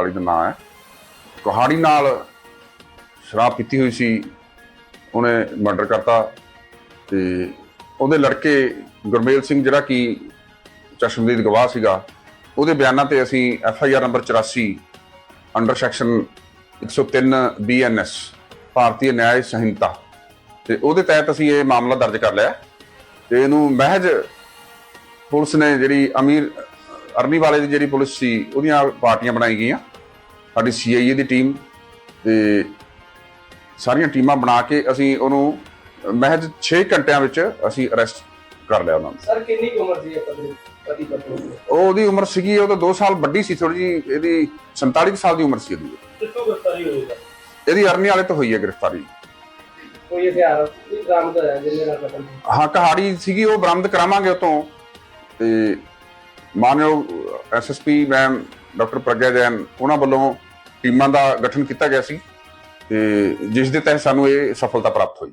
ਵਾਲੀ ਦਾ ਨਾਂ ਹੈ। ਕੁਹਾੜੀ ਨਾਲ ਸ਼ਰਾਬ ਪੀਤੀ ਹੋਈ ਸੀ, ਉਹਨੇ ਮਰਡਰ ਕਰਤਾ ਤੇ ਉਹਦੇ ਲੜਕੇ ਗੁਰਮੇਲ ਸਿੰਘ ਜਿਹੜਾ ਕਿ ਚਸ਼ਮਦੀਦ ਗਵਾਹ ਸੀਗਾ, ਉਹਦੇ ਬਿਆਨਾਂ ਤੇ ਅਸੀਂ F I R number 84 under section 103 BNS Bharatiya Nyaya Sanhita ਤੇ ਉਹਦੇ ਤਹਿਤ ਅਸੀਂ ਇਹ ਮਾਮਲਾ ਦਰਜ ਕਰ ਲਿਆ। ਤੇ ਇਹਨੂੰ ਮਹਿਜ ਪੁਲਿਸ ਨੇ ਜਿਹੜੀ ਅਮੀਰ ਅਰਨੀ ਵਾਲੇ ਦੀ ਜਿਹੜੀ ਪੁਲਿਸ ਸੀ ਉਹਦੀਆਂ ਪਾਰਟੀਆਂ ਬਣਾਈ ਗਈਆਂ। ਸਾਡੀ ਸੀਆਈਏ ਦੀ ਟੀਮ ਤੇ ਸਾਰੀਆਂ ਟੀਮਾਂ ਬਣਾ ਕੇ ਅਸੀਂ ਉਹਨੂੰ ਮਹਿਜ 6 ਘੰਟਿਆਂ ਵਿੱਚ ਅਸੀਂ ਅਰੈਸਟ ਕਰ ਲਿਆ ਉਹਨਾਂ ਨੂੰ। ਸਰ ਕਿੰਨੀ ਉਮਰ ਸੀ ਪਤੀ ਪਤੀ ਪਤਨੀ ਉਹ ਉਹਦੀ ਉਮਰ ਸੀਗੀ ਉਹ ਤਾਂ 2 ਸਾਲ ਵੱਡੀ ਸੀ ਥੋੜੀ ਜੀ ਇਹਦੀ 47 ਕੁ ਸਾਲ ਦੀ ਉਮਰ ਸੀ ਇਹਦੀ ਕਿੱਥੋਂ ਗ੍ਰਿਫਤਾਰੀ ਹੋਈ ਸਰ ਇਹਦੀ ਅਰਨੀ ਵਾਲੇ ਤੋਂ ਹੋਈ ਹੈ ਗ੍ਰਿਫਤਾਰੀ। ਕੋਈ ਹਥਿਆਰ ਬਰਾਮਦ ਹੋਇਆ ਨਾਲ ਹਾਂ ਕਹਾੜੀ ਸੀਗੀ ਉਹ ਬਰਾਮਦ ਕਰਾਵਾਂਗੇ ਉਤੋਂ ਤੇ ਮਾਨਯੋਗ SSP ma'am doctor Pragya Jain, ਉਹਨਾਂ ਵੱਲੋਂ ਟੀਮਾਂ ਦਾ ਗਠਨ ਕੀਤਾ ਗਿਆ ਸੀ ਤੇ ਜਿਸ ਦੇ ਤਹਿਤ ਸਾਨੂੰ ਇਹ ਸਫਲਤਾ ਪ੍ਰਾਪਤ ਹੋਈ।